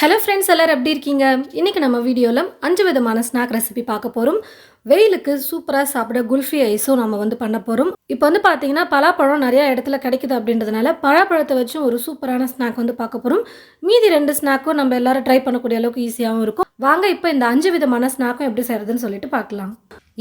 Hello friends எல்லோரும் எப்படி இருக்கீங்க? இன்றைக்கி நம்ம வீடியோவில் அஞ்சு விதமான ஸ்நாக் ரெசிபி பார்க்க போகிறோம் வெயிலுக்கு சூப்பராக சாப்பிட குல்ஃபி ஐஸும் நம்ம வந்து பண்ண போகிறோம் இப்போ வந்து பார்த்தீங்கன்னா பலாப்பழம் நிறையா இடத்துல கிடைக்குது அப்படின்றதுனால பழப்பழத்தை வச்சும் ஒரு சூப்பரான ஸ்நாக் வந்து பார்க்க போகிறோம் மீதி ரெண்டு ஸ்நாக்கும் நம்ம எல்லாரும் ட்ரை பண்ணக்கூடிய அளவுக்கு ஈஸியாகவும் இருக்கும். வாங்க இப்போ இந்த அஞ்சு விதமான ஸ்நாக்கும் எப்படி செய்கிறதுன்னு சொல்லிட்டு பார்க்கலாம்.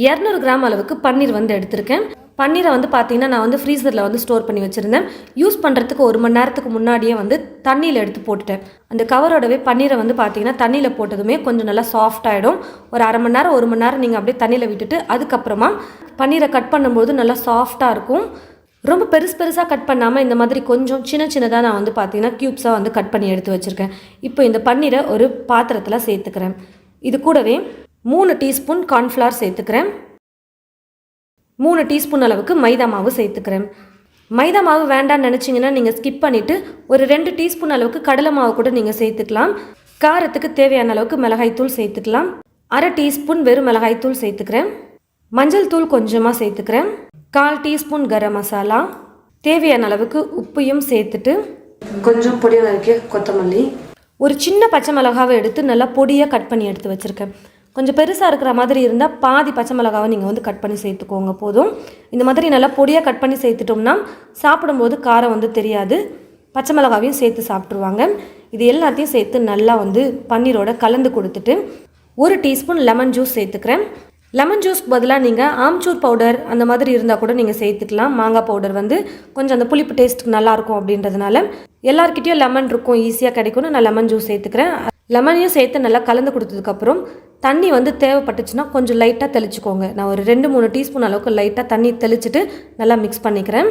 இரநூறு கிராம் அளவுக்கு பன்னீர் வந்து எடுத்திருக்கேன். பன்னீரை வந்து பார்த்தீங்கன்னா நான் வந்து ஃப்ரீசரில் வந்து ஸ்டோர் பண்ணி வச்சுருந்தேன். யூஸ் பண்ணுறதுக்கு ஒரு மணி நேரத்துக்கு முன்னாடியே வந்து தண்ணியில் எடுத்து போட்டுட்டேன். அந்த கவரோடவே பன்னீரை வந்து பார்த்தீங்கன்னா தண்ணியில் போட்டதுமே கொஞ்சம் நல்லா சாஃப்ட் ஆகிடும் ஒரு அரை மணி நேரம் ஒரு மணி நேரம் நீங்கள் அப்படியே தண்ணியில் விட்டுட்டு அதுக்கப்புறமா பன்னீரை கட் பண்ணும்போது நல்லா சாஃப்டாக இருக்கும். ரொம்ப பெருசு பெருசாக கட் பண்ணாமல் இந்த மாதிரி கொஞ்சம் சின்ன சின்னதாக நான் வந்து பார்த்தீங்கன்னா க்யூப்ஸாக வந்து கட் பண்ணி எடுத்து வச்சுருக்கேன். இப்போ இந்த பன்னீரை ஒரு பாத்திரத்தில் சேர்த்துக்கிறேன். இது கூடவே மூணு டீஸ்பூன் கார்ன்ஃப்ளவர் சேர்த்துக்கிறேன். மூணு டீஸ்பூன் அளவுக்கு மைதா மாவு சேர்த்துக்கிறேன். மைதா மாவு வேண்டாம்னு நினச்சிங்கன்னா நீங்கள் ஸ்கிப் பண்ணிவிட்டு ஒரு ரெண்டு டீஸ்பூன் அளவுக்கு கடலை மாவு கூட நீங்கள் சேர்த்துக்கலாம். காரத்துக்கு தேவையான அளவுக்கு மிளகாய்த்தூள் சேர்த்துக்கலாம். அரை டீஸ்பூன் வெறும் மிளகாய்த்தூள் சேர்த்துக்கிறேன். மஞ்சள் தூள் கொஞ்சமாக சேர்த்துக்கிறேன். கால் டீஸ்பூன் கரம் மசாலா. தேவையான அளவுக்கு உப்பையும் சேர்த்துட்டு கொஞ்சம் பொடியாக நறுக்கிய கொத்தமல்லி. ஒரு சின்ன பச்சை மிளகாவை எடுத்து நல்லா பொடியாக கட் பண்ணி எடுத்து வச்சுருக்கேன். கொஞ்சம் பெருசாக இருக்கிற மாதிரி இருந்தால் பாதி பச்சை மிளகாவை நீங்கள் வந்து கட் பண்ணி சேர்த்துக்கோங்க போதும். இந்த மாதிரி நல்லா பொடியாக கட் பண்ணி சேர்த்துட்டோம்னா சாப்பிடும்போது காரம் வந்து தெரியாது. பச்சை மிளகாவையும் சேர்த்து சாப்பிட்ருவாங்க இது எல்லாத்தையும் சேர்த்து நல்லா வந்து பன்னீரோட கலந்து கொடுத்துட்டு ஒரு டீஸ்பூன் லெமன் ஜூஸ் சேர்த்துக்கிறேன். லெமன் ஜூஸ்க்கு பதிலாக நீங்கள் ஆம்ச்சூர் பவுடர் அந்த மாதிரி இருந்தால் கூட நீங்கள் சேர்த்துக்கலாம். மாங்காய் பவுடர் வந்து கொஞ்சம் அந்த புளிப்பு டேஸ்ட்டுக்கு நல்லாயிருக்கும் அப்படின்றதுனால எல்லாருக்கிட்டேயும் லெமன் இருக்கும் ஈஸியாக கிடைக்கும்னு நான் லெமன் ஜூஸ் சேர்த்துக்கிறேன். லெமனையும் சேர்த்து நல்லா கலந்து கொடுத்ததுக்கப்புறம் தண்ணி வந்து தேவைப்பட்டுச்சுன்னா கொஞ்சம் லைட்டாக தெளிச்சுக்கோங்க. நான் ஒரு ரெண்டு மூணு டீஸ்பூன் அளவுக்கு லைட்டாக தண்ணி தெளிச்சுட்டு நல்லா மிக்ஸ் பண்ணிக்கிறேன்.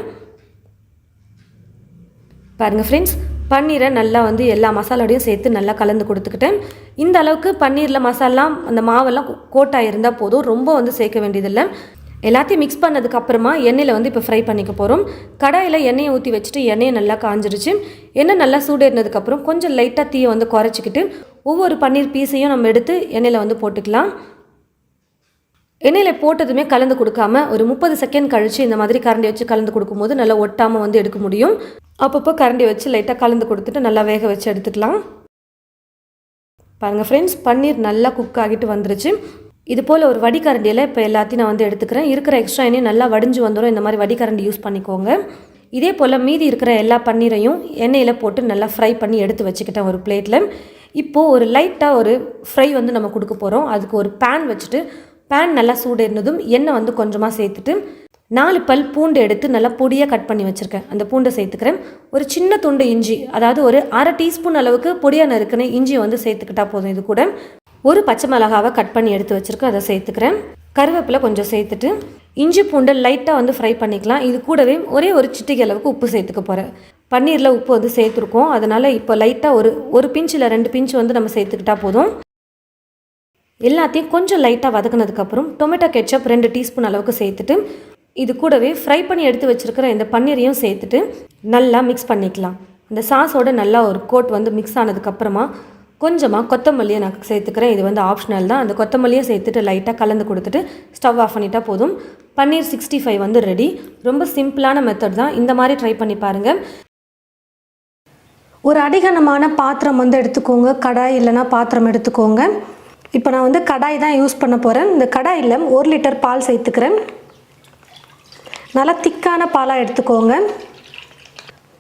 பாருங்கள் ஃப்ரெண்ட்ஸ் பன்னீரை நல்லா வந்து எல்லா மசாலோடையும் சேர்த்து நல்லா கலந்து கொடுத்துக்கிட்டேன். இந்த அளவுக்கு பன்னீரில் மசாலா அந்த மாவெல்லாம் கோட்டாக இருந்தால் போதும். ரொம்ப வந்து சேர்க்க வேண்டியதில்லை. எல்லாத்தையும் மிக்ஸ் பண்ணதுக்கப்புறமா எண்ணெயில் வந்து இப்போ ஃப்ரை பண்ணிக்க போகிறோம் கடாயில் எண்ணெயை ஊற்றி வச்சுட்டு எண்ணெயை நல்லா காஞ்சிருச்சு. எண்ணெய் நல்லா சூடேறினதுக்கப்புறம் கொஞ்சம் லைட்டாக தீயை வந்து குறைச்சிக்கிட்டு ஒவ்வொரு பன்னீர் பீஸையும் நம்ம எடுத்து எண்ணெயில் வந்து போட்டுக்கலாம். எண்ணெயில் போட்டதுமே கலந்து கொடுக்காம ஒரு முப்பது செகண்ட் கழித்து இந்த மாதிரி கரண்டி வச்சு கலந்து கொடுக்கும்போது நல்லா ஒட்டாமல் வந்து எடுக்க முடியும். அப்பப்போ கரண்டி வச்சு லைட்டாக கலந்து கொடுத்துட்டு நல்லா வேக வச்சு எடுத்துக்கலாம். பாருங்கள் ஃப்ரெண்ட்ஸ் பன்னீர் நல்லா குக் ஆகிட்டு வந்துருச்சு. இது போல் ஒரு வடிகரண்டியில் இப்போ எல்லாத்தையும் நான் வந்து எடுத்துக்கிறேன். இருக்கிற எக்ஸ்ட்ரா எண்ணெய் நல்லா வடிஞ்சு வந்துடும் இந்த மாதிரி வடிகரண்டி யூஸ் பண்ணிக்கோங்க. இதே போல் மீதி இருக்கிற எல்லா பன்னீரையும் எண்ணெயில் போட்டு நல்லா ஃப்ரை பண்ணி எடுத்து வச்சுக்கிட்டேன் ஒரு பிளேட்டில் இப்போது ஒரு லைட்டாக ஒரு ஃப்ரை வந்து நம்ம கொடுக்க போகிறோம் அதுக்கு ஒரு பேன் வச்சுட்டு பேன் நல்லா சூடு இருந்ததும் எண்ணெய் வந்து கொஞ்சமாக சேர்த்துட்டு நாலு பல் பூண்டு எடுத்து நல்லா பொடியாக கட் பண்ணி வச்சுருக்கேன். அந்த பூண்டை சேர்த்துக்கிறேன். ஒரு சின்ன துண்டு இஞ்சி அதாவது ஒரு அரை டீஸ்பூன் அளவுக்கு பொடியாக நறுக்குன்னு இஞ்சியை வந்து சேர்த்துக்கிட்டா போதும் இது கூட. ஒரு பச்சை மிளகாவை கட் பண்ணி எடுத்து வச்சுருக்கேன் அதை சேர்த்துக்கிறேன். கருவேப்பிலை கொஞ்சம் சேர்த்துட்டு இஞ்சி பூண்டை லைட்டாக வந்து ஃப்ரை பண்ணிக்கலாம். இது கூடவே ஒரே ஒரு சிட்டிகை அளவுக்கு உப்பு சேர்த்துக்க போகிறேன் பன்னீரில் உப்பு வந்து சேர்த்துருக்கோம். அதனால் இப்போ லைட்டாக ஒரு ஒரு பிஞ்ச் இல்லை ரெண்டு பிஞ்ச் வந்து நம்ம சேர்த்துக்கிட்டா போதும். எல்லாத்தையும் கொஞ்சம் லைட்டாக வதக்குனதுக்கப்புறம் டொமேட்டோ கெச்சப் ரெண்டு டீஸ்பூன் அளவுக்கு சேர்த்துட்டு இது கூடவே ஃப்ரை பண்ணி எடுத்து வச்சுருக்கிற இந்த பன்னீரையும் சேர்த்துட்டு நல்லா மிக்ஸ் பண்ணிக்கலாம். இந்த சாஸோட நல்லா ஒரு கோட் வந்து மிக்ஸ் ஆனதுக்கப்புறமா கொஞ்சமாக கொத்தமல்லியை நான் சேர்த்துக்கிறேன். இது வந்து ஆப்ஷனல் தான். அந்த கொத்தமல்லியை சேர்த்துட்டு லைட்டாக கலந்து கொடுத்துட்டு ஸ்டவ் ஆஃப் பண்ணிட்டா போதும். பன்னீர் சிக்ஸ்டி ஃபைவ் வந்து ரெடி ரொம்ப சிம்பிளான மெத்தட் தான். இந்த மாதிரி ட்ரை பண்ணி பாருங்கள் ஒரு அடிகனமான பாத்திரம் வந்து எடுத்துக்கோங்க. கடாய் இல்லைன்னா பாத்திரம் எடுத்துக்கோங்க. இப்போ நான் வந்து கடாய் தான் யூஸ் பண்ண போகிறேன் இந்த கடாயில் ஒரு லிட்டர் பால் சேர்த்துக்கிறேன். நல்லா திக்கான பாலாக எடுத்துக்கோங்க.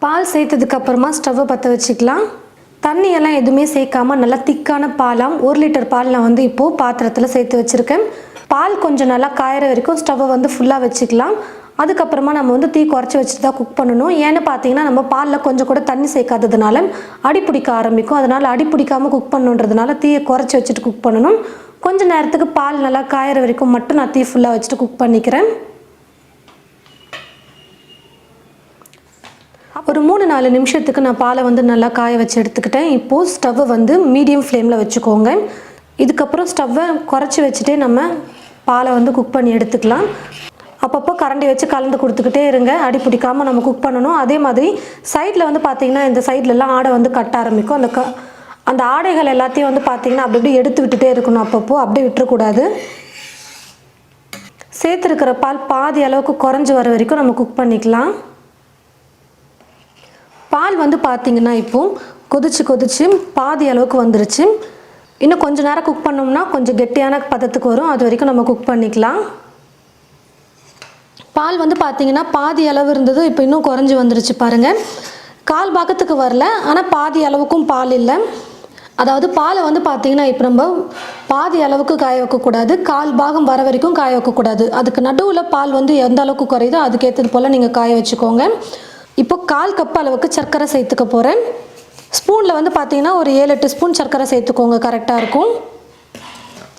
பால் சேர்த்ததுக்கப்புறமா ஸ்டவ்வை பற்ற வச்சுக்கலாம். தண்ணியெல்லாம் எதுவுமே சேர்க்காம நல்லா திக்கான பாலாம் ஒரு லிட்டர் பால் நான் வந்து இப்போது பாத்திரத்தில் சேர்த்து வச்சுருக்கேன். பால் கொஞ்சம் நல்லா காயிற வரைக்கும் ஸ்டவ்வை வந்து ஃபுல்லாக வச்சுக்கலாம். அதுக்கப்புறமா நம்ம வந்து தீ குறைச்சி வச்சுட்டு தான் குக் பண்ணணும். ஏன்னு பார்த்தீங்கன்னா நம்ம பாலில் கொஞ்சம் கூட தண்ணி சேர்க்காததுனால அடி பிடிக்க ஆரம்பிக்கும். அதனால் அடி பிடிக்காமல் குக் பண்ணுன்றதுனால தீயை குறைச்சி வச்சுட்டு குக் பண்ணணும். கொஞ்சம் நேரத்துக்கு பால் நல்லா காயிற வரைக்கும் மட்டும் நான் தீ ஃபுல்லாக வச்சுட்டு குக் பண்ணிக்கிறேன். ஒரு மூணு நாலு நிமிஷத்துக்கு நான் பாலை வந்து நல்லா காய வச்சு எடுத்துக்கிட்டேன். இப்போது ஸ்டவ்வை வந்து மீடியம் ஃப்ளேமில் வச்சுக்கோங்க. இதுக்கப்புறம் ஸ்டவ்வை குறைச்சி வச்சுட்டே நம்ம பாலை வந்து குக் பண்ணி எடுத்துக்கலாம். அப்பப்போ கரண்டி வச்சு கலந்து கொடுத்துக்கிட்டே இருங்க. அடி பிடிக்காமல் நம்ம குக் பண்ணணும். அதே மாதிரி சைடில் வந்து பார்த்திங்கன்னா இந்த சைட்லலாம் ஆடை வந்து கட்ட ஆரம்பிக்கும். அந்த க அந்த ஆடைகள் எல்லாத்தையும் வந்து பார்த்திங்கன்னா அப்படி அப்படியே எடுத்து விட்டுட்டே இருக்கணும் அப்பப்போ. அப்படியே விட்டுறக்கூடாது. சேர்த்துருக்கிற பால் பாதி அளவுக்கு குறைஞ்சி வர வரைக்கும் நம்ம குக் பண்ணிக்கலாம். பால் வந்து பார்த்திங்கன்னா இப்போ கொதிச்சு கொதிச்சு பாதி அளவுக்கு வந்துருச்சு. இன்னும் கொஞ்ச நேரம் குக் பண்ணோம்னா கொஞ்சம் கெட்டியான பதத்துக்கு வரும். அது வரைக்கும் நம்ம குக் பண்ணிக்கலாம். பால் வந்து பார்த்திங்கன்னா பாதி அளவு இருந்தது இப்போ இன்னும் குறைஞ்சி வந்துருச்சு பாருங்கள் கால் பாகத்துக்கு வரல ஆனால் பாதி அளவுக்கும் பால் இல்லை. அதாவது பாலை வந்து பார்த்தீங்கன்னா இப்போ நம்ம பாதி அளவுக்கு காய வைக்கக்கூடாது கால் பாகம் வர வரைக்கும் காய வைக்கக்கூடாது அதுக்கு நடுவில் பால் வந்து எந்த அளவுக்கு குறையுதோ அதுக்கேற்றது போல் நீங்கள் காய வச்சுக்கோங்க. இப்போ கால் கப் அளவுக்கு சர்க்கரை சேர்த்துக்க போகிறேன் ஸ்பூனில் வந்து பார்த்தீங்கன்னா ஒரு ஏழு எட்டு ஸ்பூன் சர்க்கரை சேர்த்துக்கோங்க கரெக்டாக இருக்கும்.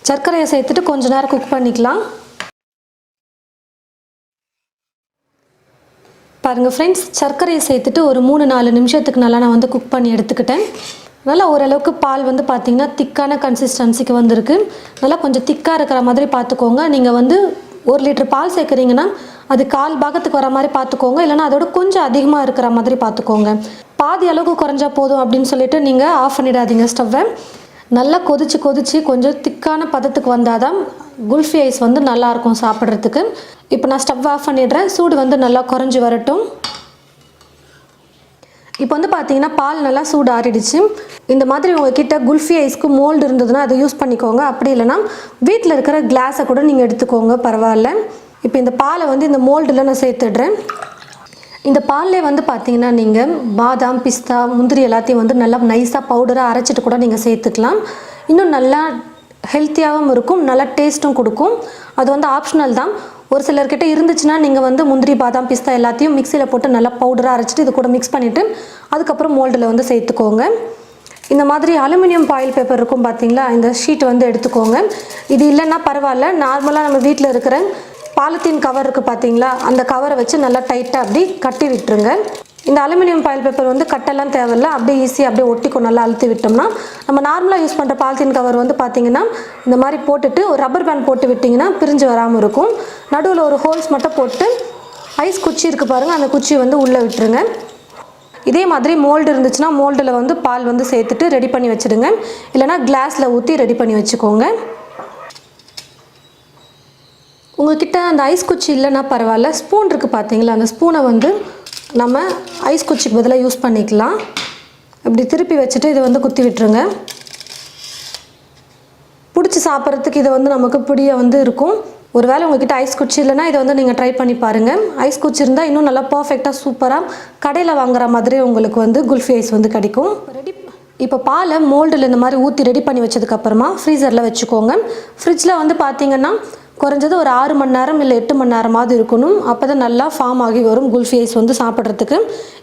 சர்க்கரையை சேர்த்துட்டு கொஞ்ச நேரம் குக் பண்ணிக்கலாம். பாருங்கள் ஃப்ரெண்ட்ஸ் சர்க்கரையை சேர்த்துட்டு ஒரு மூணு நாலு நிமிஷத்துக்கு நல்லா நான் வந்து குக் பண்ணி எடுத்துக்கிட்டேன். நல்லா ஓரளவுக்கு பால் வந்து பார்த்திங்கன்னா திக்கான கன்சிஸ்டன்சிக்கு வந்திருக்கு. நல்லா கொஞ்சம் திக்காக இருக்கிற மாதிரி பார்த்துக்கோங்க நீங்கள் வந்து ஒரு லிட்டர் பால் சேர்க்குறீங்கன்னா அது கால் பாகத்துக்கு வர மாதிரி பார்த்துக்கோங்க. இல்லைன்னா அதோட கொஞ்சம் அதிகமாக இருக்கிற மாதிரி பார்த்துக்கோங்க. பாதி அளவுக்கு குறைஞ்சா போதும் அப்படின்னு சொல்லிட்டு நீங்கள் ஆஃப் பண்ணிடாதீங்க ஸ்டவ்வை நல்லா கொதிச்சு கொதிச்சு கொஞ்சம் திக்கான பதத்துக்கு வந்தால் தான் குல்ஃபி ஐஸ் வந்து நல்லாயிருக்கும் சாப்பிட்றதுக்கு. இப்போ நான் ஸ்டவ் ஆஃப் பண்ணிடுறேன். சூடு வந்து நல்லா குறைஞ்சி வரட்டும். இப்போ வந்து பார்த்தீங்கன்னா பால் நல்லா சூடு ஆறிடுச்சு இந்த மாதிரி உங்ககிட்ட குல்ஃபி ஐஸ்க்கு மோல்டு இருந்ததுன்னா அதை யூஸ் பண்ணிக்கோங்க. அப்படி இல்லைன்னா வீட்டில் இருக்கிற கிளாஸை கூட நீங்கள் எடுத்துக்கோங்க பரவாயில்ல. இப்போ இந்த பாலை வந்து இந்த மோல்டில் நான் சேர்த்துடுறேன். இந்த பால்லே வந்து பார்த்தீங்கன்னா நீங்கள் பாதாம் பிஸ்தா முந்திரி எல்லாத்தையும் வந்து நல்லா நைஸாக பவுடராக அரைச்சிட்டு கூட நீங்கள் சேர்த்துக்கலாம். இன்னும் நல்லா ஹெல்த்தியாகவும் இருக்கும் நல்லா டேஸ்ட்டும் கொடுக்கும். அது வந்து ஆப்ஷனல் தான். ஒரு சிலர்கிட்ட இருந்துச்சுன்னா நீங்கள் வந்து முந்திரி பாதாம் பிஸ்தா எல்லாத்தையும் மிக்சியில் போட்டு நல்லா பவுடராக அரைச்சிட்டு இது கூட மிக்ஸ் பண்ணிவிட்டு அதுக்கப்புறம் மோல்டில் வந்து சேர்த்துக்கோங்க. இந்த மாதிரி அலுமினியம் பாயில் பேப்பர் இருக்கும் பார்த்தீங்களா இந்த ஷீட் வந்து எடுத்துக்கோங்க. இது இல்லைன்னா பரவாயில்ல. நார்மலாக நம்ம வீட்டில் இருக்கிற பாலித்தீன் கவர் இருக்குது பார்த்தீங்களா அந்த கவரை வச்சு நல்லா டைட்டாக அப்படி கட்டி விட்டுருங்க. இந்த அலுமினியம் பாயில் பேப்பர் வந்து கட்டெல்லாம் தேவையில்ல. அப்படியே ஈஸியாக அப்படியே ஒட்டிக்கும் நல்லா அழுத்தி விட்டோம்னா. நம்ம நார்மலாக யூஸ் பண்ணுற பாலித்தீன் கவர் வந்து பார்த்திங்கன்னா இந்த மாதிரி போட்டுட்டு ஒரு ரப்பர் பேண்ட் போட்டு விட்டிங்கன்னா பிரிஞ்சு வராமல் இருக்கும். நடுவில் ஒரு ஹோல்ஸ் மட்டும் போட்டு ஐஸ் குச்சி இருக்குது பாருங்கள் அந்த குச்சி வந்து உள்ளே விட்டுருங்க. இதே மாதிரி மோல்டு இருந்துச்சுன்னா மோல்டில் வந்து பால் வந்து சேர்த்துட்டு ரெடி பண்ணி வச்சுடுங்க. இல்லைனா கிளாஸில் ஊற்றி ரெடி பண்ணி வச்சுக்கோங்க. உங்கள்கிட்ட அந்த ஐஸ் குச்சி இல்லைன்னா பரவாயில்ல. ஸ்பூன் இருக்குது பார்த்தீங்களா அந்த ஸ்பூனை வந்து நம்ம ஐஸ் குச்சிக்கு பதிலாக யூஸ் பண்ணிக்கலாம். இப்படி திருப்பி வச்சுட்டு இதை வந்து குத்தி விட்டுருங்க. பிடிச்சி சாப்பிட்றதுக்கு இதை வந்து நமக்கு பிடிய வந்து இருக்கும். ஒருவேளை உங்ககிட்ட ஐஸ் குச்சி இல்லைன்னா இதை வந்து நீங்கள் ட்ரை பண்ணி பாருங்கள் ஐஸ் குச்சி இருந்தால் இன்னும் நல்லா பர்ஃபெக்டாக சூப்பராக கடையில் வாங்குற மாதிரி உங்களுக்கு வந்து குல்ஃபி ஐஸ் வந்து கிடைக்கும். ரெடி இப்போ பாலை மோல்டில் இந்த மாதிரி ஊற்றி ரெடி பண்ணி வச்சதுக்கப்புறமா ஃப்ரீசரில் வச்சுக்கோங்க. ஃப்ரிட்ஜில் வந்து பார்த்தீங்கன்னா குறைஞ்சது ஒரு ஆறு மணி நேரம் இல்லை எட்டு மணி நேரமாவது இருக்கணும். அப்போ தான் நல்லா ஃபார்ம் ஆகி வரும். குல்ஃபி ஐஸ் வந்து சாப்பிட்றதுக்கு.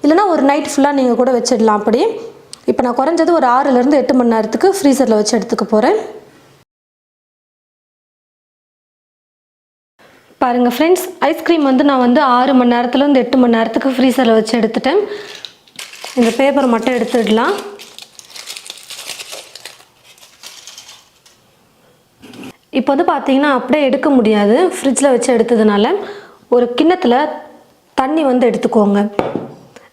இல்லைனா ஒரு நைட் ஃபுல்லாக நீங்கள் கூட வச்சிடலாம் அப்படி இப்போ நான் குறைஞ்சது ஒரு ஆறுலேருந்து எட்டு மணி நேரத்துக்கு ஃப்ரீசரில் வச்சு எடுத்துக்க போகிறேன் பாருங்கள் ஃப்ரெண்ட்ஸ் ஐஸ்கிரீம் வந்து நான் வந்து ஆறு மணி நேரத்துலேருந்து எட்டு மணி நேரத்துக்கு ஃப்ரீசரில் வச்சு எடுத்துட்டேன். இந்த பேப்பர் மட்டும் எடுத்துடலாம். இப்போ வந்து பார்த்தீங்கன்னா அப்படியே எடுக்க முடியாது. ஃப்ரிட்ஜில் வச்சு எடுத்ததுனால ஒரு கிண்ணத்தில் தண்ணி வந்து எடுத்துக்கோங்க.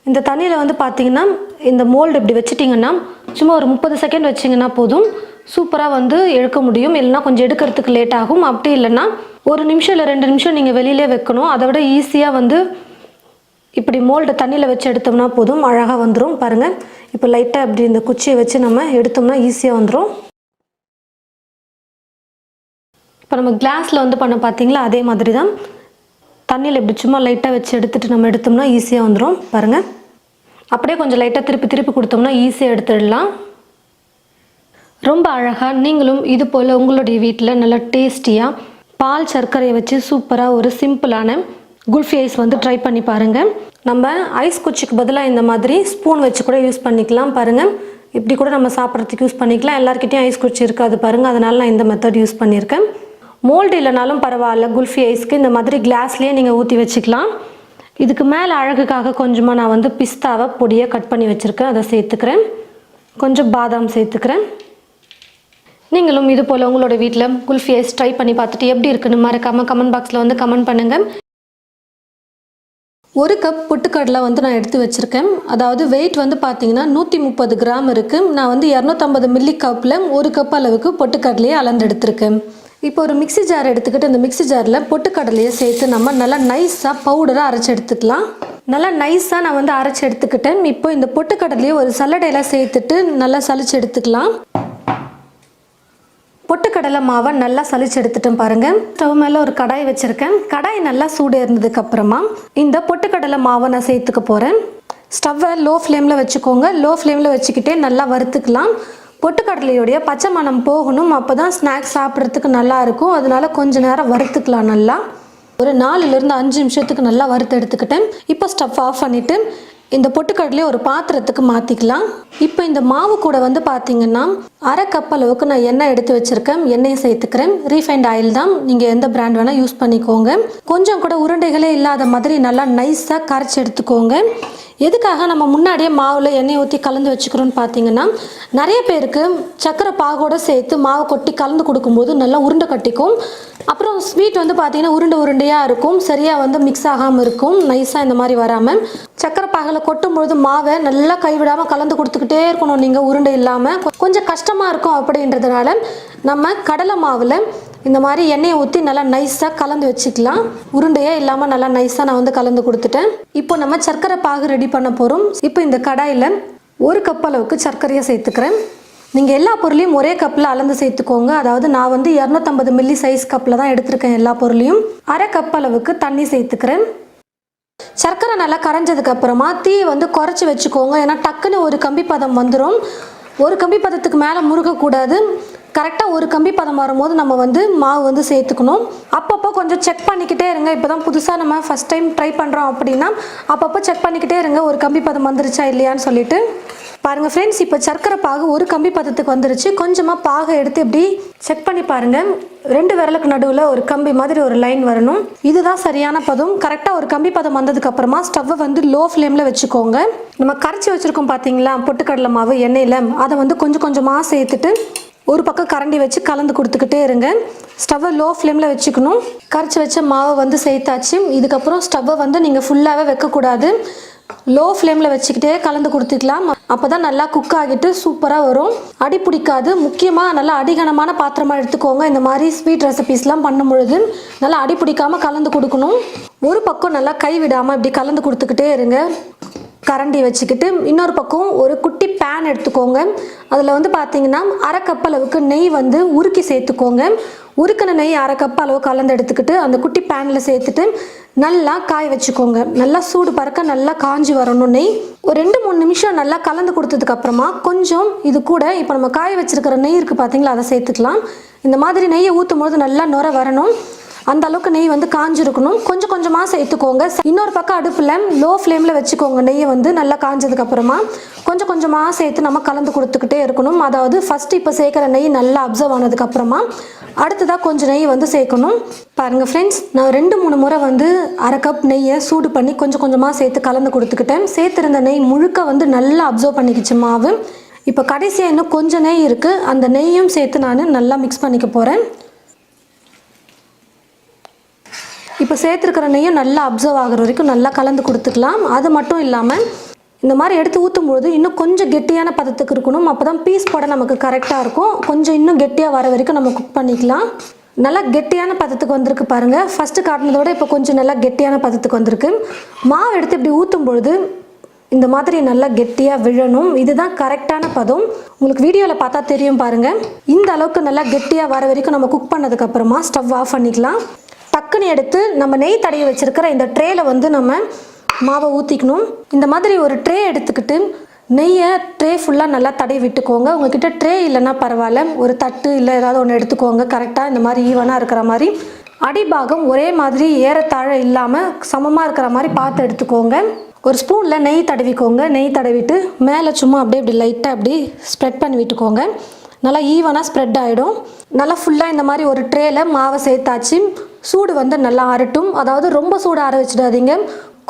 இந்த தண்ணியில் வந்து பார்த்தீங்கன்னா இந்த மோல்டு இப்படி வச்சுட்டிங்கன்னா சும்மா ஒரு முப்பது செகண்ட் வச்சிங்கன்னா போதும். சூப்பராக வந்து எடுக்க முடியும். இல்லைன்னா கொஞ்சம் எடுக்கிறதுக்கு லேட் ஆகும். அப்படி இல்லைன்னா ஒரு நிமிஷம் இல்லை ரெண்டு நிமிஷம் நீங்கள் வெளியிலே வைக்கணும். அதை விட ஈஸியாக வந்து இப்படி மோல்டு தண்ணியில் வச்சு எடுத்தோம்னா போதும். அழகாக வந்துடும் பாருங்கள் இப்போ லைட்டாக இப்படி இந்த குச்சியை வச்சு நம்ம எடுத்தோம்னா ஈஸியாக வந்துடும் இப்போ நம்ம கிளாஸில் வந்து பண்ண பார்த்தீங்களா அதே மாதிரி தான் தண்ணியில் இப்படி சும்மா லைட்டாக வச்சு எடுத்துகிட்டு நம்ம எடுத்தோம்னா ஈஸியாக வந்துடும் பாருங்கள் அப்படியே கொஞ்சம் லைட்டாக திருப்பி திருப்பி கொடுத்தோம்னா ஈஸியாக எடுத்துடலாம். ரொம்ப அழகாக நீங்களும் இது போல் உங்களுடைய வீட்டில் நல்லா டேஸ்டியாக பால் சர்க்கரையை வச்சு சூப்பராக ஒரு சிம்பிளான குல்ஃபி ஐஸ் வந்து ட்ரை பண்ணி பாருங்கள் நம்ம ஐஸ் குச்சிக்கு பதிலாக இந்த மாதிரி ஸ்பூன் வச்சு கூட யூஸ் பண்ணிக்கலாம். பாருங்கள் இப்படி கூட நம்ம சாப்பிட்றதுக்கு யூஸ் பண்ணிக்கலாம். எல்லாருக்கிட்டையும் ஐஸ் குச்சி இருக்காது பாருங்கள் அதனால் நான் இந்த மெத்தட் யூஸ் பண்ணியிருக்கேன். மோல்டு இல்லைனாலும் பரவாயில்ல குல்ஃபி ஐஸ்க்கு இந்த மாதிரி கிளாஸ்லேயே நீங்கள் ஊற்றி வச்சுக்கலாம். இதுக்கு மேலே அழகுக்காக கொஞ்சமாக நான் வந்து பிஸ்தாவை பொடியை கட் பண்ணி வச்சுருக்கேன். அதை சேர்த்துக்கிறேன். கொஞ்சம் பாதாம் சேர்த்துக்கிறேன். நீங்களும் இது போல் உங்களோட வீட்டில் குல்ஃபி ஐஸ் ட்ரை பண்ணி பார்த்துட்டு எப்படி இருக்குன்னு மறக்காமல் கமெண்ட் பாக்ஸில் வந்து கமெண்ட் பண்ணுங்கள் ஒரு கப் பொட்டுக்கடலை வந்து நான் எடுத்து வச்சுருக்கேன். அதாவது வெயிட் வந்து பார்த்தீங்கன்னா நூற்றி முப்பது கிராம் இருக்குது நான் வந்து இரநூத்தம்பது மில்லி கப்பில் ஒரு கப் அளவுக்கு பொட்டுக்கடலையே அளந்து எடுத்திருக்கேன் இப்போ ஒரு மிக்ஸி ஜார் எடுத்துக்கிட்டு இந்த மிக்ஸி ஜாரில் பொட்டுக்கடலையை சேர்த்து நம்ம நல்லா நைஸாக பவுடராக அரைச்சி எடுத்துக்கலாம். நல்லா நைஸாக நான் வந்து அரைச்சி எடுத்துக்கிட்டேன். இப்போ இந்த பொட்டுக்கடலையை ஒரு சல்லடையில் சேர்த்துட்டு நல்லா சளிச்சு எடுத்துக்கலாம். பொட்டுக்கடலை மாவை நல்லா சலிச்சு எடுத்துட்டேன் பாருங்க. ஸ்டவ் மேலே ஒரு கடாய் வச்சுருக்கேன். கடாய் நல்லா சூடு இருந்ததுக்கு அப்புறமா இந்த பொட்டுக்கடலை மாவை நான் சேர்த்துக்க போகிறேன் ஸ்டவ்வை லோ ஃப்ளேமில் வச்சுக்கோங்க. லோ ஃப்ளேமில் வச்சுக்கிட்டே நல்லா வறுத்துக்கலாம். பொட்டுக்கடலையுடைய பச்சை மனம் போகணும். அப்போ தான் ஸ்நாக்ஸ் சாப்பிட்றதுக்கு நல்லா இருக்கும். அதனால கொஞ்ச நேரம் வறுத்துக்கலாம் நல்லா. ஒரு நாலுலேருந்து அஞ்சு நிமிஷத்துக்கு நல்லா வறுத்து எடுத்துக்கிட்டேன். இப்போ ஸ்டவ் ஆஃப் பண்ணிவிட்டு இந்த பொட்டுக்கடலையை ஒரு பாத்திரத்துக்கு மாற்றிக்கலாம் இப்போ இந்த மாவு கூட வந்து பார்த்தீங்கன்னா அரை கப் அளவுக்கு நான் எண்ணெய் எடுத்து வச்சுருக்கேன். எண்ணெயை சேர்த்துக்கிறேன். ரீஃபைண்ட் ஆயில் தான். நீங்கள் எந்த பிராண்ட் வேணால் யூஸ் பண்ணிக்கோங்க. கொஞ்சம் கூட உருண்டைகளே இல்லாத மாதிரி நல்லா நைஸாக கரைச்சி எடுத்துக்கோங்க. எதுக்காக நம்ம முன்னாடியே மாவில் எண்ணெய் ஊற்றி கலந்து வச்சுக்கிறோன்னு பார்த்தீங்கன்னா நிறைய பேருக்கு சக்கரை பாகோட சேர்த்து மாவு கொட்டி கலந்து கொடுக்கும்போது நல்லா உருண்டை கட்டிக்கும். அப்புறம் ஸ்வீட் வந்து பார்த்தீங்கன்னா உருண்டை உருண்டையாக இருக்கும். சரியாக வந்து மிக்ஸ் ஆகாமல் இருக்கும். நைஸாக இந்த மாதிரி வராமல் சக்கரை பாகில் கொட்டும் பொழுது மாவை நல்லா கைவிடாமல் கலந்து கொடுத்துக்கிட்டே இருக்கணும். நீங்கள் உருண்டை இல்லாமல் கொஞ்சம் கஷ்டமாக இருக்கும் அப்படின்றதுனால நம்ம கடலை மாவில் இந்த மாதிரி எண்ணெயை ஊற்றி நல்லா நைஸாக கலந்து வச்சுக்கலாம். உருண்டையே இல்லாமல் நல்லா நைஸாக நான் வந்து கலந்து கொடுத்துட்டேன். இப்போ நம்ம சர்க்கரை பாகு ரெடி பண்ண போகிறோம் இப்போ இந்த கடாயில் ஒரு கப் அளவுக்கு சர்க்கரையை சேர்த்துக்கிறேன். நீங்கள் எல்லா பொருளையும் ஒரே கப்பில் அளந்து சேர்த்துக்கோங்க. அதாவது நான் வந்து இரநூத்தம்பது மில்லி சைஸ் கப்பில் தான் எடுத்திருக்கேன் எல்லா பொருளையும். அரை கப் அளவுக்கு தண்ணி சேர்த்துக்கிறேன். சர்க்கரை நல்லா கரைஞ்சதுக்கு அப்புறமா தீயை வந்து குறைச்சி வச்சுக்கோங்க. ஏன்னா டக்குன்னு ஒரு கம்பி பதம் வந்துடும் ஒரு கம்பி பதத்துக்கு மேலே முருகக்கூடாது. கரெக்டாக ஒரு கம்பி பதம் வரும்போது நம்ம வந்து மாவு வந்து சேர்த்துக்கணும். அப்பப்போ கொஞ்சம் செக் பண்ணிக்கிட்டே இருங்க. இப்போ தான் புதுசாக நம்ம ஃபஸ்ட் டைம் ட்ரை பண்ணுறோம் அப்படின்னா அப்பப்போ செக் பண்ணிக்கிட்டே இருங்க. ஒரு கம்பி பதம் வந்துருச்சா இல்லையான்னு சொல்லிட்டு. பாருங்கள் ஃப்ரெண்ட்ஸ் இப்போ சர்க்கரை பாகு ஒரு கம்பி பதத்துக்கு வந்துருச்சு. கொஞ்சமாக பாகை எடுத்து இப்படி செக் பண்ணி பாருங்கள் ரெண்டு விரலுக்கு நடுவில் ஒரு கம்பி மாதிரி ஒரு லைன் வரணும். இதுதான் சரியான பதம். கரெக்டாக ஒரு கம்பி பதம் வந்ததுக்கு அப்புறமா ஸ்டவ்வை வந்து லோ ஃப்ளேமில் வச்சுக்கோங்க. நம்ம கரைச்சி வச்சுருக்கோம் பார்த்தீங்களா பொட்டுக்கடலை மாவு எண்ணெயில் அதை வந்து கொஞ்சம் கொஞ்சமாக சேர்த்துட்டு ஒரு பக்கம் கரண்டி வச்சு கலந்து கொடுத்துக்கிட்டே இருங்க. ஸ்டவ்வை லோ ஃப்ளேமில் வச்சுக்கணும். கரைச்சி வச்ச மாவை வந்து சேர்த்தாச்சு. இதுக்கப்புறம் ஸ்டவ்வை வந்து நீங்கள் ஃபுல்லாகவே வைக்கக்கூடாது. லோ ஃப்ளேமில் வச்சுக்கிட்டே கலந்து கொடுத்துக்கலாம். அப்போ தான் நல்லா குக் ஆகிட்டு சூப்பராக வரும். அடி பிடிக்காது. முக்கியமாக நல்லா அடிகனமான பாத்திரமாக எடுத்துக்கோங்க. இந்த மாதிரி ஸ்வீட் ரெசிபீஸ்லாம் பண்ணும் பொழுது நல்லா அடி பிடிக்காமல் கலந்து கொடுக்கணும். ஒரு பக்கம் நல்லா கை விடாமல் இப்படி கலந்து கொடுத்துக்கிட்டே இருங்க. கரண்டி வச்சுக்கிட்டு இன்னொரு பக்கம் ஒரு குட்டி பேன் எடுத்துக்கோங்க. அதில் வந்து பார்த்தீங்கன்னா அரை கப் அளவுக்கு நெய் வந்து உருக்கி சேர்த்துக்கோங்க. உருக்கின நெய் அரை கப் அளவு கலந்து எடுத்துக்கிட்டு அந்த குட்டி பேனில் சேர்த்துட்டு நல்லா காய வச்சுக்கோங்க. நல்லா சூடு பறக்க நல்லா காஞ்சி வரணும் நெய். ஒரு ரெண்டு மூணு நிமிஷம் நல்லா கலந்து கொடுத்ததுக்கு அப்புறமா கொஞ்சம் இது கூட இப்போ நம்ம காய வச்சிருக்கிற நெய் இருக்குது பார்த்தீங்களா அதை சேர்த்துக்கலாம். இந்த மாதிரி நெய்யை ஊற்றும் போது நல்லா நுர வரணும். அந்த அளவுக்கு நெய் வந்து காஞ்சிருக்கணும். கொஞ்சம் கொஞ்சமாக சேர்த்துக்கோங்க. இன்னொரு பக்கம் அடுப்பில் லோ ஃப்ளேமில் வச்சுக்கோங்க. நெய்யை வந்து நல்லா காஞ்சதுக்கு அப்புறமா கொஞ்சம் கொஞ்சமாக சேர்த்து நம்ம கலந்து கொடுத்துக்கிட்டே இருக்கணும். அதாவது ஃபஸ்ட்டு இப்போ சேர்க்குற நெய் நல்லா அப்சர்வ் ஆனதுக்கு அப்புறமா அடுத்ததாக கொஞ்சம் நெய் வந்து சேர்க்கணும். பாருங்கள் ஃப்ரெண்ட்ஸ் நான் ரெண்டு மூணு முறை வந்து அரை கப் நெய்யை சூடு பண்ணி கொஞ்சம் கொஞ்சமாக சேர்த்து கலந்து கொடுத்துக்கிட்டேன். சேர்த்துருந்த நெய் முழுக்க வந்து நல்லா அப்சர்வ் பண்ணிக்கிச்சு மாவு. இப்போ கடைசியாக இன்னும் கொஞ்சம் நெய் இருக்குது அந்த நெய்யும் சேர்த்து நான் நல்லா மிக்ஸ் பண்ணிக்க போகிறேன் இப்போ சேர்த்துருக்கிற நெய்யும் நல்லா அப்சர்வ் ஆகிற வரைக்கும் நல்லா கலந்து கொடுத்துக்கலாம். அது மட்டும் இல்லாமல் இந்த மாதிரி எடுத்து ஊற்றும் பொழுது இன்னும் கொஞ்சம் கெட்டியான பதத்துக்கு இருக்கணும். அப்போ தான் பீஸ் போட நமக்கு கரெக்டாக இருக்கும். கொஞ்சம் இன்னும் கெட்டியாக வர வரைக்கும் நம்ம குக் பண்ணிக்கலாம். நல்லா கெட்டியான பதத்துக்கு வந்திருக்கு பாருங்கள் ஃபஸ்ட்டு காட்டினதோட இப்போ கொஞ்சம் நல்லா கெட்டியான பதத்துக்கு வந்திருக்கு. மாவு எடுத்து இப்படி ஊற்றும் பொழுது இந்த மாதிரி நல்லா கெட்டியாக விழணும். இதுதான் கரெக்டான பதம். உங்களுக்கு வீடியோவில் பார்த்தா தெரியும் பாருங்கள் இந்த அளவுக்கு நல்லா கெட்டியாக வர வரைக்கும் நம்ம குக் பண்ணதுக்கப்புறமா ஸ்டவ் ஆஃப் பண்ணிக்கலாம். டக்குன்னு எடுத்து நம்ம நெய் தடவி வச்சுருக்கிற இந்த ட்ரேயில் வந்து நம்ம மாவை ஊற்றிக்கணும் இந்த மாதிரி ஒரு ட்ரே எடுத்துக்கிட்டு நெய்யை ட்ரே ஃபுல்லாக நல்லா தடவி விட்டுக்கோங்க. உங்ககிட்ட ட்ரே இல்லைன்னா பரவாயில்ல. ஒரு தட்டு இல்லை ஏதாவது ஒன்று எடுத்துக்கோங்க. கரெக்டாக இந்த மாதிரி ஈவனாக இருக்கிற மாதிரி. அடிபாகம் ஒரே மாதிரி ஏறத்தாழ இல்லாமல் சமமாக இருக்கிற மாதிரி பார்த்து எடுத்துக்கோங்க. ஒரு ஸ்பூனில் நெய் தடவிக்கோங்க. நெய் தடவிட்டு மேலே சும்மா அப்படியே இப்படி லைட்டாக அப்படி ஸ்ப்ரெட் பண்ணி விட்டுக்கோங்க. நல்லா ஈவனாக ஸ்ப்ரெட் ஆகிடும் நல்லா ஃபுல்லாக இந்த மாதிரி ஒரு ட்ரேயில் மாவை சேர்த்தாச்சு. சூடு வந்து நல்லா ஆறட்டும். அதாவது ரொம்ப சூடு ஆற வச்சிடாதீங்க.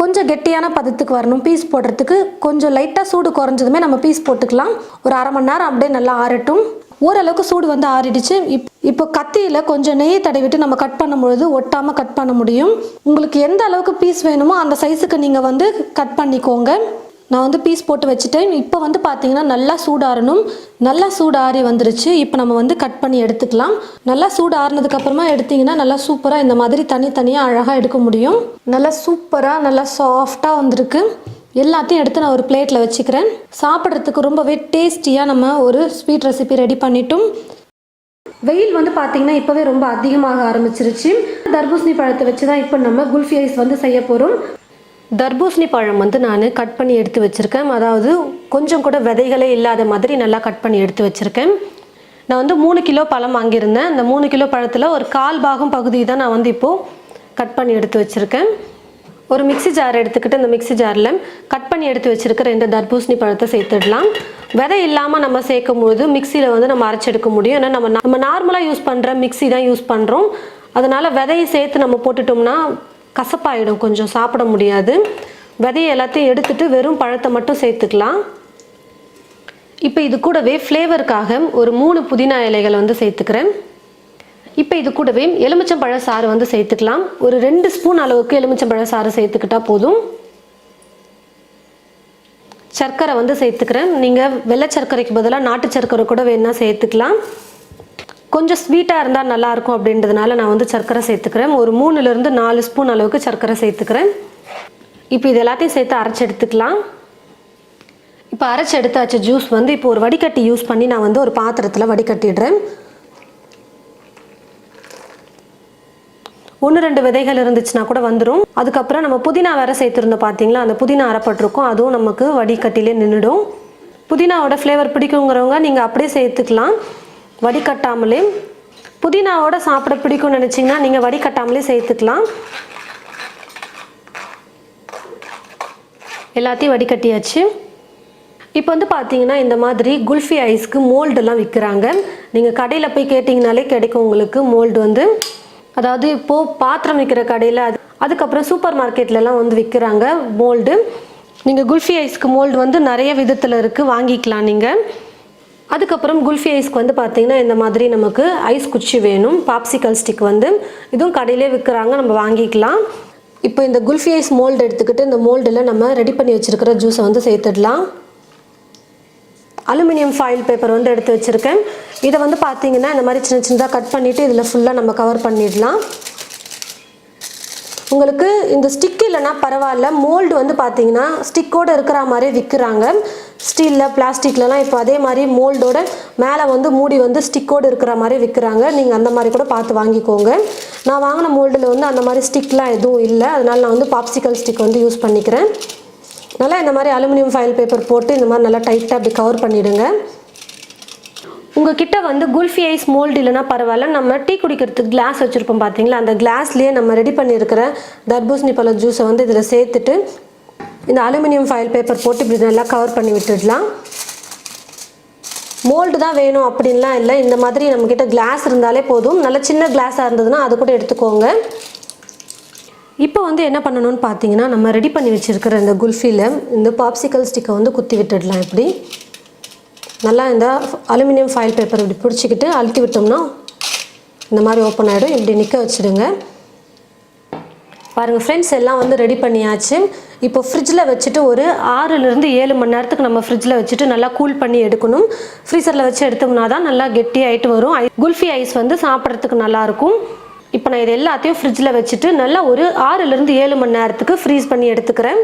கொஞ்சம் கெட்டியான பதத்துக்கு வரணும். பீஸ் போடுறதுக்கு கொஞ்சம் லைட்டாக சூடு குறைஞ்சதுமே நம்ம பீஸ் போட்டுக்கலாம். ஒரு அரை மணி நேரம் அப்படியே நல்லா ஆறட்டும். ஓரளவுக்கு சூடு வந்து ஆறிடுச்சு. இப் இப்போ கத்தியில் கொஞ்சம் நெய் தடவிட்டு நம்ம கட் பண்ணும்பொழுது ஒட்டாமல் கட் பண்ண முடியும். உங்களுக்கு எந்த அளவுக்கு பீஸ் வேணுமோ அந்த சைஸுக்கு நீங்கள் வந்து கட் பண்ணிக்கோங்க. நான் வந்து பீஸ் போட்டு வச்சுட்டேன். இப்போ வந்து பார்த்தீங்கன்னா நல்லா சூடாறணும். நல்லா சூடாறி வந்துருச்சு. இப்போ நம்ம வந்து கட் பண்ணி எடுத்துக்கலாம். நல்லா சூடு ஆறுனதுக்கப்புறமா எடுத்தீங்கன்னா நல்லா சூப்பராக இந்த மாதிரி தனித்தனியாக அழகாக எடுக்க முடியும். நல்லா சூப்பராக நல்லா சாஃப்டாக வந்திருக்கு. எல்லாத்தையும் எடுத்து நான் ஒரு பிளேட்டில் வச்சுக்கிறேன். சாப்பிட்றதுக்கு ரொம்பவே டேஸ்டியாக நம்ம ஒரு ஸ்வீட் ரெசிபி ரெடி பண்ணிட்டோம். வெயில் வந்து பார்த்தீங்கன்னா இப்போவே ரொம்ப அதிகமாக ஆரம்பிச்சிருச்சு. தர்பூசணி பழத்தை வச்சு தான் இப்போ நம்ம குல்ஃபி ஐஸ் வந்து செய்ய போகிறோம் தர்பூசணி பழம் வந்து நான் கட் பண்ணி எடுத்து வச்சுருக்கேன். அதாவது கொஞ்சம் கூட விதைகளே இல்லாத மாதிரி நல்லா கட் பண்ணி எடுத்து வச்சுருக்கேன். நான் வந்து மூணு கிலோ பழம் வாங்கியிருந்தேன். அந்த மூணு கிலோ பழத்தில் ஒரு கால் பாகம் பகுதி தான் நான் வந்து இப்போது கட் பண்ணி எடுத்து வச்சுருக்கேன். ஒரு மிக்ஸி ஜார் எடுத்துக்கிட்டு இந்த மிக்ஸி ஜாரில் கட் பண்ணி எடுத்து வச்சிருக்கிற இந்த தர்பூசணி பழத்தை சேர்த்துடலாம். விதை இல்லாமல் நம்ம சேர்க்கும்பொழுது மிக்சியில் வந்து நம்ம அரைச்செடுக்க முடியும். ஏன்னா நம்ம நம்ம நார்மலாக யூஸ் பண்ணுற மிக்ஸி தான் யூஸ் பண்ணுறோம் அதனால் விதையை சேர்த்து நம்ம போட்டுட்டோம்னா கசப்பாயிடும் கொஞ்சம் சாப்பிட முடியாது. விதையை எல்லாத்தையும் எடுத்துட்டு வெறும் பழத்தை மட்டும் சேர்த்துக்கலாம். இப்போ இது கூடவே ஃப்ளேவருக்காக ஒரு மூணு புதினா இலைகள் வந்து சேர்த்துக்கிறேன். இப்போ இது கூடவே எலுமிச்சம்பழ சாறு வந்து சேர்த்துக்கலாம். ஒரு ரெண்டு ஸ்பூன் அளவுக்கு எலுமிச்சம்பழ சாறு சேர்த்துக்கிட்டா போதும். சர்க்கரை வந்து சேர்த்துக்கிறேன். நீங்கள் வெள்ளை சர்க்கரைக்கு பதிலாக நாட்டு சர்க்கரை கூட வேணால் சேர்த்துக்கலாம். கொஞ்சம் ஸ்வீட்டாக இருந்தால் நல்லாயிருக்கும் அப்படின்றதுனால நான் வந்து சர்க்கரை சேர்த்துக்கிறேன். ஒரு மூணுலேருந்து நாலு ஸ்பூன் அளவுக்கு சர்க்கரை சேர்த்துக்கிறேன். இப்போ இது எல்லாத்தையும் சேர்த்து அரைச்சி எடுத்துக்கலாம். இப்போ அரைச்சி எடுத்தாச்சு ஜூஸ் வந்து இப்போ ஒரு வடிகட்டி யூஸ் பண்ணி நான் வந்து ஒரு பாத்திரத்தில் வடிகட்டிடுறேன். ஒன்று ரெண்டு விதைகள் இருந்துச்சுன்னா கூட வந்துடும் அதுக்கப்புறம் நம்ம புதினா வேற சேர்த்துருந்தோம் பார்த்தீங்களா அந்த புதினா அரைப்பட்டிருக்கும். அதுவும் நமக்கு வடிகட்டிலே நின்றுடும் புதினாவோட ஃப்ளேவர் பிடிக்குங்கிறவங்க நீங்கள் அப்படியே சேர்த்துக்கலாம். வடிகட்டாமலே புதினாவோட சாப்பிட பிடிக்கும்னு நினச்சிங்கன்னா நீங்கள் வடிகட்டாமலே சேர்த்துக்கலாம். எல்லாத்தையும் வடிகட்டியாச்சு. இப்போ வந்து பார்த்தீங்கன்னா இந்த மாதிரி குல்ஃபி ஐஸ்க்கு மோல்டெல்லாம் விற்கிறாங்க நீங்கள் கடையில் போய் கேட்டிங்கனாலே கிடைக்கும் உங்களுக்கு மோல்டு வந்து. அதாவது இப்போது பாத்திரம் விற்கிற கடையில் அது அதுக்கப்புறம் சூப்பர் மார்க்கெட்லலாம் வந்து விற்கிறாங்க மோல்டு. நீங்கள் குல்ஃபி ஐஸ்க்கு மோல்டு வந்து நிறைய விதத்தில் இருக்குது வாங்கிக்கலாம் நீங்கள் அதுக்கப்புறம் குல்ஃபி ஐஸ்க்கு வந்து பார்த்தீங்கன்னா இந்த மாதிரி நமக்கு ஐஸ் குச்சி வேணும். பாப்சிக்கல் ஸ்டிக் வந்து இதுவும் கடையிலே விற்கிறாங்க நம்ம வாங்கிக்கலாம். இப்போ இந்த குல்ஃபி ஐஸ் மோல்டு எடுத்துக்கிட்டு இந்த மோல்டில் நம்ம ரெடி பண்ணி வச்சுருக்கிற ஜூஸை வந்து சேர்த்துடலாம். அலுமினியம் ஃபாயில் பேப்பர் வந்து எடுத்து வச்சுருக்கேன். இதை வந்து பார்த்தீங்கன்னா இந்த மாதிரி சின்ன சின்னதாக கட் பண்ணிவிட்டு இதில் ஃபுல்லாக நம்ம கவர் பண்ணிடலாம். உங்களுக்கு இந்த ஸ்டிக் இல்லைன்னா பரவாயில்ல. மோல்டு வந்து பார்த்தீங்கன்னா ஸ்டிக்கோடு இருக்கிற மாதிரி விற்கிறாங்க. ஸ்டீலில் பிளாஸ்டிக்லலாம் இப்போ அதே மாதிரி மோல்டோட மேலே வந்து மூடி வந்து ஸ்டிக்கோடு இருக்கிற மாதிரி விற்கிறாங்க நீங்கள் அந்த மாதிரி கூட பார்த்து வாங்கிக்கோங்க. நான் வாங்கின மோல்டில் வந்து அந்த மாதிரி ஸ்டிக்லாம் எதுவும் இல்லை. அதனால் நான் வந்து பாப்சிக்கல் ஸ்டிக் வந்து யூஸ் பண்ணிக்கிறேன். நல்லா இந்த மாதிரி அலுமினியம் ஃபைல் பேப்பர் போட்டு இந்த மாதிரி நல்லா டைட்டாக அப்படி கவர் பண்ணிவிடுங்க உங்ககிட்ட வந்து குல்ஃபி ஐஸ் மோல்டு இல்லைனா பரவாயில்ல. நம்ம டீ குடிக்கிறதுக்கு கிளாஸ் வச்சுருப்போம் பார்த்தீங்களா அந்த கிளாஸ்லேயே நம்ம ரெடி பண்ணியிருக்கிற தர்பூசணி பழ ஜூஸை வந்து இதில் சேர்த்துட்டு இந்த அலுமினியம் ஃபைல் பேப்பர் போட்டு இப்படி நல்லா கவர் பண்ணி விட்டுடலாம். மோல்டு தான் வேணும் அப்படின்லாம் இல்லை. இந்த மாதிரி நம்மக்கிட்ட கிளாஸ் இருந்தாலே போதும். நல்ல சின்ன கிளாஸாக இருந்ததுன்னா அது கூட எடுத்துக்கோங்க. இப்போ வந்து என்ன பண்ணணும்னு பார்த்தீங்கன்னா நம்ம ரெடி பண்ணி வச்சுருக்கிற இந்த குல்ஃபியில் இந்த பாப்சிக்கல் ஸ்டிக்கை வந்து குத்தி விட்டுடலாம் இப்படி. நல்லா இந்த அலுமினியம் ஃபைல் பேப்பர் இப்படி பிடிச்சிக்கிட்டு அழுத்தி விட்டோம்னா இந்த மாதிரி ஓப்பன் ஆகிடும் இப்படி நிற்க வச்சுடுங்க. பாருங்கள் ஃப்ரெண்ட்ஸ் எல்லாம் வந்து ரெடி பண்ணியாச்சு. இப்போ ஃப்ரிட்ஜில் வச்சுட்டு ஒரு ஆறுலேருந்து ஏழு மணி நேரத்துக்கு நம்ம ஃப்ரிட்ஜில் வச்சுட்டு நல்லா கூல் பண்ணி எடுக்கணும். ஃப்ரீசரில் வச்சு எடுத்தோம்னா தான் நல்லா கெட்டி ஆகிட்டு வரும். ஐ- குல்ஃபி ஐஸ் வந்து சாப்பிட்றதுக்கு நல்லாயிருக்கும் இப்போ நான் இது எல்லாத்தையும் ஃப்ரிட்ஜில் வச்சுட்டு நல்லா ஒரு ஆறுலேருந்து ஏழு மணி நேரத்துக்கு ஃப்ரீஸ் பண்ணி எடுத்துக்கிறேன்.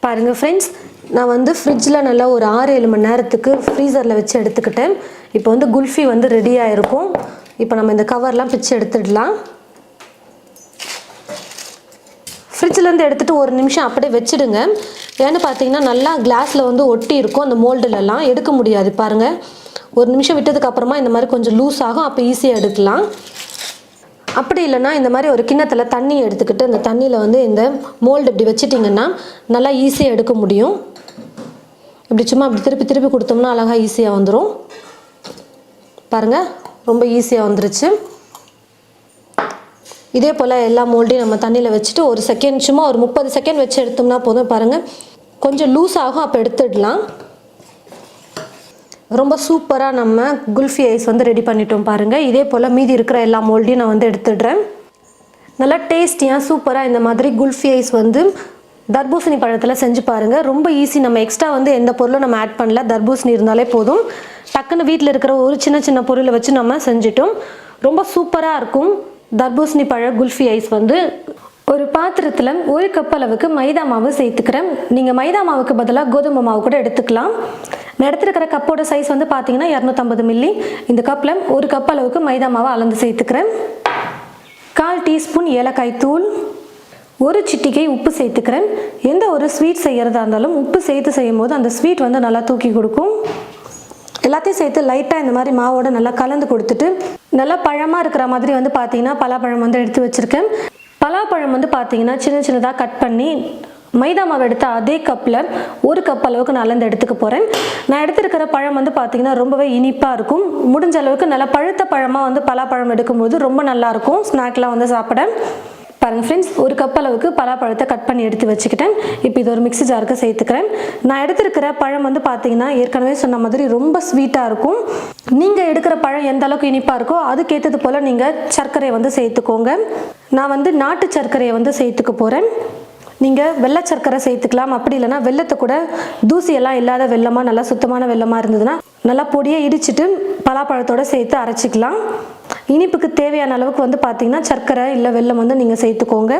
பாருங்கள் ஃப்ரெண்ட்ஸ் நான் வந்து ஃப்ரிட்ஜில் நல்லா ஒரு ஆறு ஏழு மணி நேரத்துக்கு ஃப்ரீசரில் வச்சு எடுத்துக்கிட்டேன். இப்போ வந்து குல்ஃபி வந்து ரெடியாக இருக்கும் இப்போ நம்ம இந்த கவர்லாம் பிச்சு எடுத்துடலாம். ஃப்ரிட்ஜிலேருந்து எடுத்துகிட்டு ஒரு நிமிஷம் அப்படியே வச்சுடுங்க. ஏன்னு பார்த்தீங்கன்னா நல்லா கிளாஸில் வந்து ஒட்டி இருக்கும் அந்த மோல்டுலலாம் எடுக்க முடியாது பாருங்கள் ஒரு நிமிஷம் விட்டதுக்கு அப்புறமா இந்த மாதிரி கொஞ்சம் லூஸ் ஆகும். அப்போ ஈஸியாக எடுக்கலாம். அப்படி இல்லைன்னா இந்த மாதிரி ஒரு கிண்ணத்தில் தண்ணி எடுத்துக்கிட்டு அந்த தண்ணியில் வந்து இந்த மோல்டு இப்படி வச்சிட்டிங்கன்னா நல்லா ஈஸியாக எடுக்க முடியும். இப்படி சும்மா அப்படி திருப்பி திருப்பி கொடுத்தோம்னா அழகாக ஈஸியாக வந்துடும் பாருங்கள் ரொம்ப ஈஸியாக வந்துருச்சு. இதே போல் எல்லா மோல்டையும் நம்ம தண்ணியில் வச்சுட்டு ஒரு செகண்ட் சும்மா ஒரு முப்பது செகண்ட் வச்சு எடுத்தோம்னா போதும். பாருங்கள் கொஞ்சம் லூஸ் ஆகும் அப்போ எடுத்துடலாம். ரொம்ப சூப்பராக நம்ம குல்ஃபி ஐஸ் வந்து ரெடி பண்ணிட்டோம் பாருங்கள் இதே போல் மீதி இருக்கிற எல்லா மோல்டையும் நான் வந்து எடுத்துடுறேன். நல்லா டேஸ்டியாக சூப்பராக இந்த மாதிரி குல்ஃபி ஐஸ் வந்து தர்பூசணி பழத்தில் செஞ்சு பாருங்கள் ரொம்ப ஈஸி நம்ம எக்ஸ்ட்ரா வந்து எந்த பொருளும் நம்ம ஆட் பண்ணல. தர்பூசணி இருந்தாலே போதும். டக்குன்னு வீட்டில் இருக்கிற ஒரு சின்ன சின்ன பொருளை வச்சு நம்ம செஞ்சிட்டோம். ரொம்ப சூப்பராக இருக்கும். தர்பூசணி பழ குல்ஃபி ஐஸ் வந்து ஒரு பாத்திரத்தில் ஒரு கப் அளவுக்கு மைதா மாவு சேர்த்துக்கிறேன். நீங்கள் மைதா மாவுக்கு பதிலாக கோதுமை மாவு கூட எடுத்துக்கலாம். நான் எடுத்துருக்கிற கப்போட சைஸ் வந்து பார்த்தீங்கன்னா இரநூத்தம்பது மில்லி இந்த கப்பில் ஒரு கப் அளவுக்கு மைதா மாவை அளந்து சேர்த்துக்கிறேன். கால் டீஸ்பூன் ஏலக்காய் தூள் ஒரு சிட்டிக்கை உப்பு சேர்த்துக்கிறேன். எந்த ஒரு ஸ்வீட் செய்கிறதா இருந்தாலும் உப்பு சேர்த்து செய்யும் போது அந்த ஸ்வீட் வந்து நல்லா தூக்கி கொடுக்கும். எல்லாத்தையும் சேர்த்து லைட்டாக இந்த மாதிரி மாவோட நல்லா கலந்து கொடுத்துட்டு நல்லா பழமாக இருக்கிற மாதிரி வந்து பார்த்தீங்கன்னா பலாப்பழம் வந்து எடுத்து வச்சுருக்கேன். பலாப்பழம் வந்து பார்த்தீங்கன்னா சின்ன சின்னதாக கட் பண்ணி மைதா மாவு எடுத்த அதே கப்பில் ஒரு கப் அளவுக்கு நான் அளந்து எடுத்துக்க போகிறேன் நான் எடுத்துருக்கிற பழம் வந்து பார்த்திங்கன்னா ரொம்பவே இனிப்பாக இருக்கும். முடிஞ்ச அளவுக்கு நல்லா பழுத்த பழமாக வந்து பலாப்பழம் எடுக்கும்போது ரொம்ப நல்லாயிருக்கும் ஸ்நாக்லாம் வந்து சாப்பிட. பாருங்கள் ஃப்ரெண்ட்ஸ் ஒரு கப் அளவுக்கு பலாப்பழத்தை கட் பண்ணி எடுத்து வச்சுக்கிட்டேன். இப்போ இது ஒரு மிக்ஸி ஜாருக்கு சேர்த்துக்கிறேன். நான் எடுத்திருக்கிற பழம் வந்து பார்த்தீங்கன்னா ஏற்கனவே சொன்ன மாதிரி ரொம்ப ஸ்வீட்டாக இருக்கும். நீங்கள் எடுக்கிற பழம் எந்த அளவுக்கு இனிப்பாக இருக்கோ அதுக்கேற்றது போல் நீங்கள் சர்க்கரையை வந்து சேர்த்துக்கோங்க. நான் வந்து நாட்டு சர்க்கரையை வந்து சேர்த்துக்க போகிறேன் நீங்கள் வெள்ளை சர்க்கரை சேர்த்துக்கலாம். அப்படி இல்லைன்னா வெள்ளத்தை கூட தூசியெல்லாம் இல்லாத வெள்ளமாக நல்லா சுத்தமான வெள்ளமாக இருந்ததுன்னா நல்லா பொடியை இடிச்சிட்டு பலாப்பழத்தோடு சேர்த்து அரைச்சிக்கலாம். இனிப்புக்கு தேவையான அளவுக்கு வந்து பார்த்தீங்கன்னா சர்க்கரை இல்லை வெல்லம் வந்து நீங்கள் சேர்த்துக்கோங்க.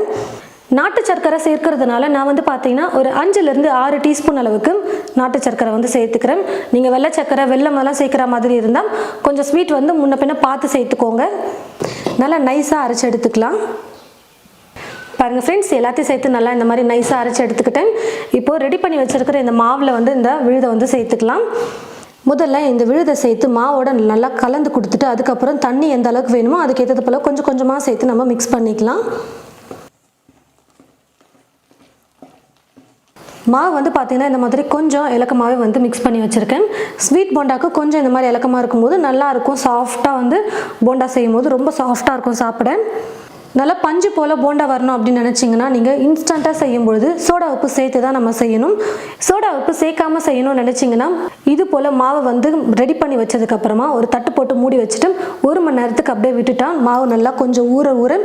நாட்டு சர்க்கரை சேர்க்கறதுனால நான் வந்து பார்த்தீங்கன்னா ஒரு அஞ்சுலேருந்து ஆறு டீஸ்பூன் அளவுக்கு நாட்டு சர்க்கரை வந்து சேர்த்துக்கிறேன். நீங்கள் வெள்ளை சர்க்கரை வெல்லம் எல்லாம் சேர்க்குற மாதிரி இருந்தால் கொஞ்சம் ஸ்வீட் வந்து முன்ன பின்ன பார்த்து சேர்த்துக்கோங்க. நல்லா நைஸாக அரைச்சி எடுத்துக்கலாம். பாருங்கள் ஃப்ரெண்ட்ஸ் எல்லாத்தையும் சேர்த்து நல்லா இந்த மாதிரி நைஸாக அரைச்சி எடுத்துக்கிட்டேன். இப்போது ரெடி பண்ணி வச்சுருக்கிற இந்த மாவில் வந்து இந்த விழுதை வந்து சேர்த்துக்கலாம். முதல்ல இந்த விழுதை சேர்த்து மாவோட நல்லா கலந்து கொடுத்துட்டு அதுக்கப்புறம் தண்ணி எந்த அளவுக்கு வேணுமோ அதுக்கேற்றது போல் கொஞ்சம் கொஞ்சமாக சேர்த்து நம்ம மிக்ஸ் பண்ணிக்கலாம். மாவு வந்து பார்த்தீங்கன்னா இந்த மாதிரி கொஞ்சம் இலக்கமாகவே வந்து மிக்ஸ் பண்ணி வச்சுருக்கேன். ஸ்வீட் போண்டாக்கு கொஞ்சம் இந்த மாதிரி இலக்கமாக இருக்கும்போது நல்லாயிருக்கும் சாஃப்டாக வந்து போண்டா செய்யும் போது ரொம்ப சாஃப்டாக இருக்கும் சாப்பிட. நல்லா பஞ்சு போல் போண்டா வரணும் அப்படின்னு நினச்சிங்கன்னா நீங்கள் இன்ஸ்டண்ட்டாக செய்யும் பொழுது சோடா உப்பு சேர்த்து தான் நம்ம செய்யணும். சோடா உப்பு சேர்க்காம செய்யணும்னு நினச்சிங்கன்னா இது போல் மாவை வந்து ரெடி பண்ணி வச்சதுக்கப்புறமா ஒரு தட்டு போட்டு மூடி வச்சுட்டு ஒரு மணி நேரத்துக்கு அப்படியே விட்டுட்டா மாவு நல்லா கொஞ்சம் ஊற ஊற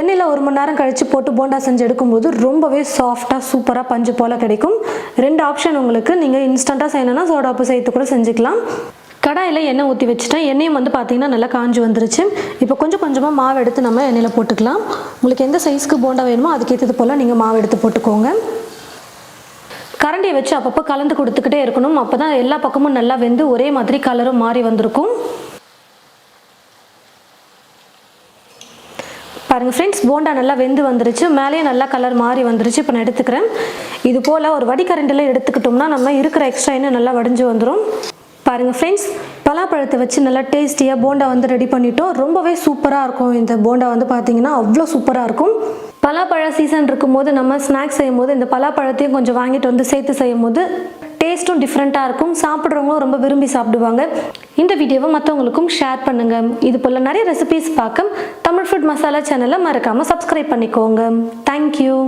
எண்ணெயில் ஒரு மணி நேரம் கழித்து போட்டு போண்டா செஞ்சு எடுக்கும்போது ரொம்பவே சாஃப்டாக சூப்பராக பஞ்சு போல் கிடைக்கும். ரெண்டு ஆப்ஷன் உங்களுக்கு. நீங்கள் இன்ஸ்டண்ட்டாக செய்யணும்னா சோடா உப்பு சேர்த்து கூட செஞ்சுக்கலாம். கடாயில் எண்ணெய் ஊற்றி வச்சுட்டேன். எண்ணெயும் வந்து பார்த்தீங்கன்னா நல்லா காஞ்சி வந்துருச்சு. இப்போ கொஞ்சம் கொஞ்சமாக மாவு எடுத்து நம்ம எண்ணெயில் போட்டுக்கலாம். உங்களுக்கு எந்த சைஸ்க்கு போண்டா வேணுமோ அதுக்கேற்றது போல் நீங்கள் மாவு எடுத்து போட்டுக்கோங்க. கரண்டியை வச்சு அப்பப்போ கலந்து கொடுத்துக்கிட்டே இருக்கணும். அப்போ தான் எல்லா பக்கமும் நல்லா வெந்து ஒரே மாதிரி கலரும் மாறி வந்திருக்கும். பாருங்கள் ஃப்ரெண்ட்ஸ் போண்டா நல்லா வெந்து வந்துருச்சு. மேலேயே நல்லா கலர் மாறி வந்துருச்சு. இப்போ நான் எடுத்துக்கிறேன். இது போல் ஒரு வடிகரண்டில் எடுத்துக்கிட்டோம்னா நம்ம இருக்கிற எக்ஸ்ட்ரா எண்ணெய் நல்லா வடிஞ்சு வந்துடும் பாருங்கள் ஃப்ரெண்ட்ஸ் பலாப்பழத்தை வச்சு நல்லா டேஸ்டியாக போண்டா வந்து ரெடி பண்ணிட்டோம். ரொம்பவே சூப்பராக இருக்கும். இந்த போண்டா வந்து பார்த்தீங்கன்னா அவ்வளோ சூப்பராக இருக்கும். பலாப்பழ சீசன் இருக்கும்போது நம்ம ஸ்நாக்ஸ் செய்யும் போது இந்த பலாப்பழத்தையும் கொஞ்சம் வாங்கிட்டு வந்து சேர்த்து செய்யும் போது டேஸ்ட்டும் டிஃப்ரெண்ட்டாக இருக்கும். சாப்பிட்றவங்களும் ரொம்ப விரும்பி சாப்பிடுவாங்க. இந்த வீடியோவை மற்றவங்களுக்கும் ஷேர் பண்ணுங்கள் இது போல் நிறைய ரெசிபிஸ் பார்க்க தமிழ் ஃபுட் மசாலா சேனலை மறக்காமல் சப்ஸ்கிரைப் பண்ணிக்கோங்க. தேங்க்யூ